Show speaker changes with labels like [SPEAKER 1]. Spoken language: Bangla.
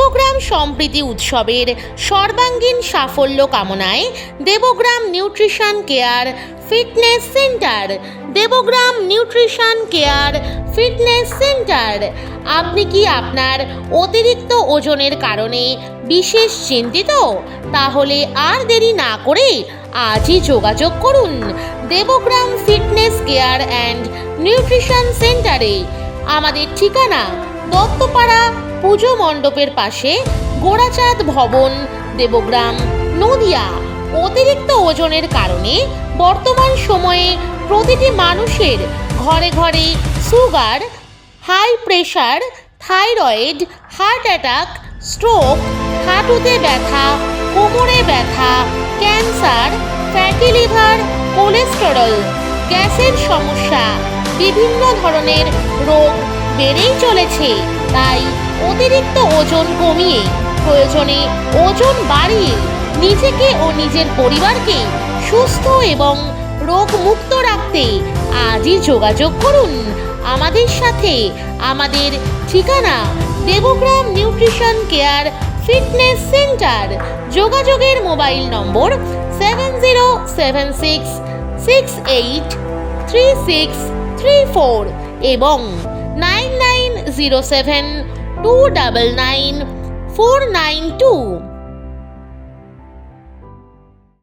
[SPEAKER 1] দেবগ্রাম সম্প্রীতি উৎসবের সর্বাঙ্গীন সাফল্য কামনায় Debagram nutrition care fitness centre. Debagram nutrition care fitness centre. আপনি কি আপনার অতিরিক্ত ওজনের কারণে বিশেষ চিন্তিত? তাহলে আর দেরি না করে আজই যোগাযোগ করুন Debagram fitness care and nutrition সেন্টারে। আমাদের ঠিকানা দত্তপাড়া পুজো মণ্ডপের পাশে গোড়াচাঁদ ভবন, দেবগ্রাম, নদিয়া। অতিরিক্ত ওজনের কারণে বর্তমান সময়ে প্রতিটি মানুষের ঘরে ঘরে sugar, high pressure, thyroid, heart attack, stroke, হাঁটুতে ব্যথা, কোমরে ব্যথা, ক্যান্সার, ফ্যাটি লিভার, কোলেস্টেরল, গ্যাসের সমস্যা, বিভিন্ন ধরনের রোগ বেড়েই চলেছে। তাই অতিরিক্ত ওজন কমিয়ে, প্রয়োজনে ওজন বাড়িয়ে নিজেকে ও নিজের পরিবারকে সুস্থ এবং রোগমুক্ত রাখতে আজই যোগাযোগ করুন। আমাদের সাথে আমাদের ঠিকানা Debagram nutrition care fitness centre. যোগাযোগের mobile number seven zero seven six six eight three six three four এবং nine nine zero seven Two double nine four nine two.